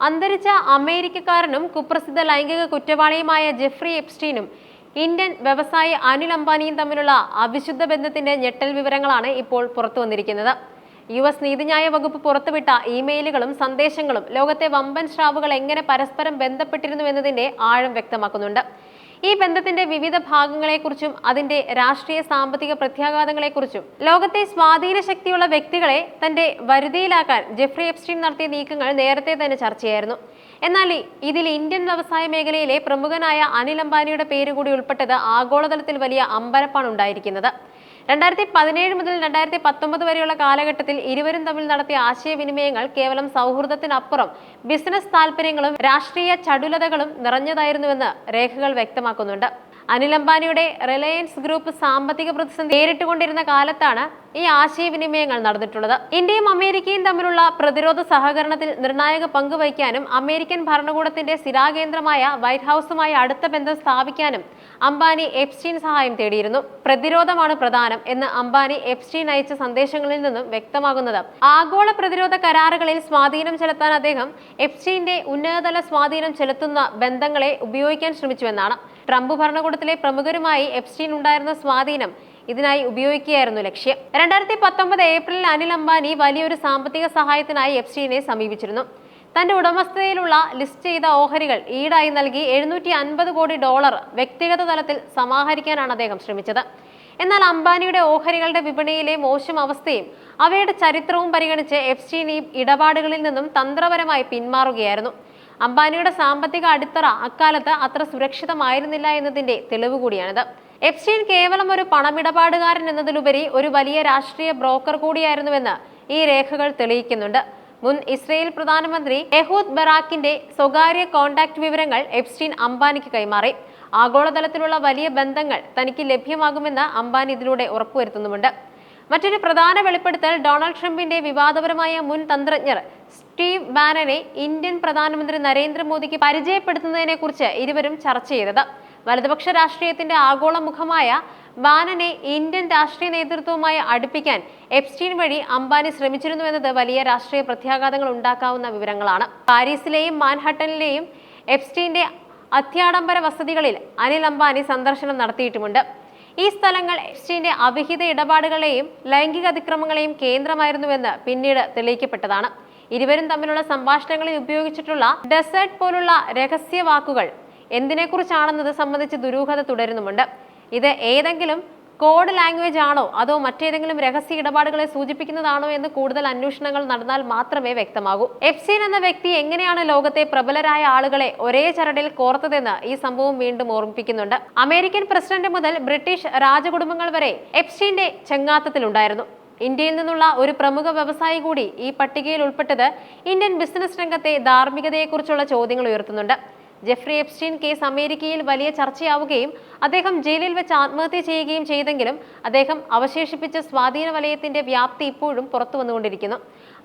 അന്തരിച്ച അമേരിക്കക്കാരനും കുപ്രസിദ്ധ ലൈംഗിക കുറ്റവാളിയുമായ ജെഫ്രി എപ്സ്റ്റീനും ഇന്ത്യൻ വ്യവസായി അനിൽ അംബാനിയും തമ്മിലുള്ള അവിശുദ്ധ ബന്ധത്തിന്റെ ഞെട്ടൽ വിവരങ്ങളാണ് ഇപ്പോൾ പുറത്തു വന്നിരിക്കുന്നത്. യു എസ് നീതിന്യായ വകുപ്പ് പുറത്തുവിട്ട ഇമെയിലുകളും സന്ദേശങ്ങളും ലോകത്തെ വമ്പൻ സ്രാവുകൾ എങ്ങനെ പരസ്പരം ബന്ധപ്പെട്ടിരുന്നു എന്നതിന്റെ ആഴം വ്യക്തമാക്കുന്നുണ്ട്. ഈ ബന്ധത്തിന്റെ വിവിധ ഭാഗങ്ങളെക്കുറിച്ചും അതിന്റെ രാഷ്ട്രീയ സാമ്പത്തിക പ്രത്യാഘാതങ്ങളെക്കുറിച്ചും ലോകത്തെ സ്വാധീന ശക്തിയുള്ള വ്യക്തികളെ തന്റെ വരുതിയിലാക്കാൻ ജെഫ്രി എപ്സ്റ്റീൻ നടത്തിയ നീക്കങ്ങൾ നേരത്തെ തന്നെ ചർച്ചയായിരുന്നു. എന്നാൽ ഇതിൽ ഇന്ത്യൻ വ്യവസായ മേഖലയിലെ പ്രമുഖനായ അനിൽ അംബാനിയുടെ പേര് കൂടി ഉൾപ്പെട്ടത് ആഗോളതലത്തിൽ വലിയ അമ്പരപ്പാണ് ഉണ്ടായിരിക്കുന്നത് രണ്ടായിരത്തി പതിനേഴ് മുതൽ രണ്ടായിരത്തി പത്തൊമ്പത് വരെയുള്ള കാലഘട്ടത്തിൽ ഇരുവരും തമ്മിൽ നടത്തിയ ആശയവിനിമയങ്ങൾ കേവലം സൗഹൃദത്തിനപ്പുറം ബിസിനസ് താല്പര്യങ്ങളും രാഷ്ട്രീയ ചടുലതകളും നിറഞ്ഞതായിരുന്നുവെന്ന് രേഖകൾ വ്യക്തമാക്കുന്നുണ്ട്. അനിൽ അംബാനിയുടെ റിലയൻസ് ഗ്രൂപ്പ് സാമ്പത്തിക പ്രതിസന്ധി നേരിട്ടുകൊണ്ടിരുന്ന കാലത്താണ് ഈ ആശയവിനിമയങ്ങൾ നടന്നിട്ടുള്ളത്. ഇന്ത്യയും അമേരിക്കയും തമ്മിലുള്ള പ്രതിരോധ സഹകരണത്തിൽ നിർണായക പങ്ക് വഹിക്കാനും അമേരിക്കൻ ഭരണകൂടത്തിന്റെ സ്ഥിരാകേന്ദ്രമായ വൈറ്റ് ഹൌസുമായി അടുത്ത ബന്ധം സ്ഥാപിക്കാനും അംബാനി എപ്സ്റ്റീൻ സഹായം തേടിയിരുന്നു. പ്രതിരോധമാണ് പ്രധാനം എന്ന് അംബാനി എപ്സ്റ്റീൻ അയച്ച സന്ദേശങ്ങളിൽ നിന്നും വ്യക്തമാകുന്നത്. ആഗോള പ്രതിരോധ കരാറുകളിൽ സ്വാധീനം ചെലുത്താൻ അദ്ദേഹം എപ്സ്റ്റീന്റെ ഉന്നതതല സ്വാധീനം ചെലുത്തുന്ന ബന്ധങ്ങളെ ഉപയോഗിക്കാൻ ശ്രമിച്ചുവെന്നാണ്. ട്രംപ് ഭരണകൂടത്തിലെ പ്രമുഖരുമായി എപ്സ്റ്റീൻ ഉണ്ടായിരുന്ന സ്വാധീനം ഇതിനായി ഉപയോഗിക്കുകയായിരുന്നു ലക്ഷ്യം. രണ്ടായിരത്തി പത്തൊമ്പത് ഏപ്രിലിൽ അനിൽ അംബാനി വലിയൊരു സാമ്പത്തിക സഹായത്തിനായി എപ്സ്റ്റീനെ സമീപിച്ചിരുന്നു. തന്റെ ഉടമസ്ഥതയിലുള്ള ലിസ്റ്റ് ചെയ്ത ഓഹരികൾ ഈടായി നൽകി എഴുന്നൂറ്റി അൻപത് കോടി ഡോളർ വ്യക്തിഗത തലത്തിൽ സമാഹരിക്കാനാണ് അദ്ദേഹം ശ്രമിച്ചത്. എന്നാൽ അംബാനിയുടെ ഓഹരികളുടെ വിപണിയിലെ മോശം അവസ്ഥയും അവയുടെ ചരിത്രവും പരിഗണിച്ച് എഫ്സ്റ്റീൻ ഈ ഇടപാടുകളിൽ നിന്നും തന്ത്രപരമായി പിന്മാറുകയായിരുന്നു. അംബാനിയുടെ സാമ്പത്തിക അടിത്തറ അക്കാലത്ത് അത്ര സുരക്ഷിതമായിരുന്നില്ല എന്നതിന്റെ തെളിവ് കൂടിയാണിത്. എപ്സ്റ്റീൻ കേവലം ഒരു പണമിടപാടുകാരൻ എന്നതിലുപരി ഒരു വലിയ രാഷ്ട്രീയ ബ്രോക്കർ കൂടിയായിരുന്നുവെന്ന് ഈ രേഖകൾ തെളിയിക്കുന്നുണ്ട്. മുൻ ഇസ്രയേൽ പ്രധാനമന്ത്രി എഹൂദ് ബറാക്കിന്റെ സ്വകാര്യ കോണ്ടാക്ട് വിവരങ്ങൾ എപ്സ്റ്റീൻ അംബാനിക്ക് കൈമാറി. ആഗോളതലത്തിലുള്ള വലിയ ബന്ധങ്ങൾ തനിക്ക് ലഭ്യമാകുമെന്ന് അംബാനി ഇതിലൂടെ ഉറപ്പുവരുത്തുന്നുമുണ്ട്. മറ്റൊരു പ്രധാന വെളിപ്പെടുത്തൽ ഡൊണാൾഡ് ട്രംപിന്റെ വിവാദപരമായ മുൻ തന്ത്രജ്ഞർ സ്റ്റീവ് ബാനനെ ഇന്ത്യൻ പ്രധാനമന്ത്രി നരേന്ദ്രമോദിക്ക് പരിചയപ്പെടുത്തുന്നതിനെ കുറിച്ച് ഇരുവരും ചർച്ച ചെയ്തത്. വലതുപക്ഷ രാഷ്ട്രീയത്തിന്റെ ആഗോള മുഖമായ ബാനനെ ഇന്ത്യൻ രാഷ്ട്രീയ നേതൃത്വവുമായി അടുപ്പിക്കാൻ എപ്സ്റ്റീൻ വഴി അംബാനി ശ്രമിച്ചിരുന്നു ശ്രമിച്ചിരുന്നുവെന്നത് വലിയ രാഷ്ട്രീയ പ്രത്യാഘാതങ്ങൾ ഉണ്ടാക്കാവുന്ന വിവരങ്ങളാണ്. പാരീസിലെയും മാൻഹട്ടനിലെയും എപ്സ്റ്റീന്റെ അത്യാഡംബര വസതികളിൽ അനിൽ അംബാനി സന്ദർശനം നടത്തിയിട്ടുമുണ്ട്. ഈ സ്ഥലങ്ങൾ എപ്സ്റ്റീന്റെ അവിഹിത ഇടപാടുകളെയും ലൈംഗിക അതിക്രമങ്ങളെയും കേന്ദ്രമായിരുന്നുവെന്ന് പിന്നീട് തെളിയിക്കപ്പെട്ടതാണ്. ഇരുവരും തമ്മിലുള്ള സംഭാഷണങ്ങളിൽ ഉപയോഗിച്ചിട്ടുള്ള ഡെസേർട്ട് പോലുള്ള രഹസ്യ വാക്കുകൾ എന്തിനെക്കുറിച്ചാണെന്നത് സംബന്ധിച്ച് ദുരൂഹത തുടരുന്നുമുണ്ട്. ഇത് ഏതെങ്കിലും കോഡ് ലാംഗ്വേജ് ആണോ അതോ മറ്റേതെങ്കിലും രഹസ്യ ഇടപാടുകളെ സൂചിപ്പിക്കുന്നതാണോ എന്ന് കൂടുതൽ അന്വേഷണങ്ങൾ നടന്നാൽ മാത്രമേ വ്യക്തമാകൂ. എഫ്സീൻ എന്ന വ്യക്തി എങ്ങനെയാണ് ലോകത്തെ പ്രബലരായ ആളുകളെ ഒരേ ചരടിൽ കോർത്തതെന്ന് ഈ സംഭവം വീണ്ടും ഓർമ്മിപ്പിക്കുന്നുണ്ട്. അമേരിക്കൻ പ്രസിഡന്റ് മുതൽ ബ്രിട്ടീഷ് രാജകുടുംബങ്ങൾ വരെ എഫ്സീന്റെ ചെങ്ങാത്തത്തിലുണ്ടായിരുന്നു. ഇന്ത്യയിൽ നിന്നുള്ള ഒരു പ്രമുഖ വ്യവസായി കൂടി ഈ പട്ടികയിൽ ഉൾപ്പെട്ടത് ഇന്ത്യൻ ബിസിനസ് രംഗത്തെ ധാർമ്മികതയെക്കുറിച്ചുള്ള ചോദ്യങ്ങൾ ഉയർത്തുന്നുണ്ട്. ജെഫ്രി എപ്സ്റ്റീൻ കേസ് അമേരിക്കയിൽ വലിയ ചർച്ചയാവുകയും അദ്ദേഹം ജയിലിൽ വെച്ച് ആത്മഹത്യ ചെയ്യുകയും ചെയ്തെങ്കിലും അദ്ദേഹം അവശേഷിപ്പിച്ച സ്വാധീന വലയത്തിന്റെ വ്യാപ്തി ഇപ്പോഴും പുറത്തു വന്നുകൊണ്ടിരിക്കുന്നു.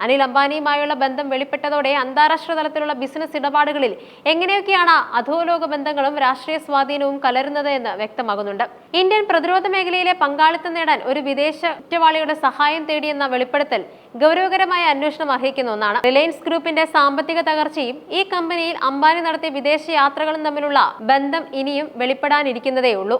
അനിൽ അംബാനിയുമായുള്ള ബന്ധം വെളിപ്പെട്ടതോടെ അന്താരാഷ്ട്ര തലത്തിലുള്ള ബിസിനസ് ഇടപാടുകളിൽ എങ്ങനെയൊക്കെയാണ് അധോലോക ബന്ധങ്ങളും രാഷ്ട്രീയ സ്വാധീനവും കലരുന്നത് എന്ന് വ്യക്തമാകുന്നുണ്ട്. ഇന്ത്യൻ പ്രതിരോധ മേഖലയിലെ പങ്കാളിത്തം നേടാൻ ഒരു വിദേശ കുറ്റവാളിയുടെ സഹായം തേടിയെന്ന വെളിപ്പെടുത്തൽ ഗൗരവകരമായ അന്വേഷണം അർഹിക്കുന്ന ഒന്നാണ്. റിലയൻസ് ഗ്രൂപ്പിന്റെ സാമ്പത്തിക തകർച്ചയും ഈ കമ്പനിയിൽ അംബാനി നടത്തിയ വിദേശ യാത്രകളും തമ്മിലുള്ള ബന്ധം ഇനിയും വെളിപ്പെടാനിരിക്കുന്നതേ ഉള്ളൂ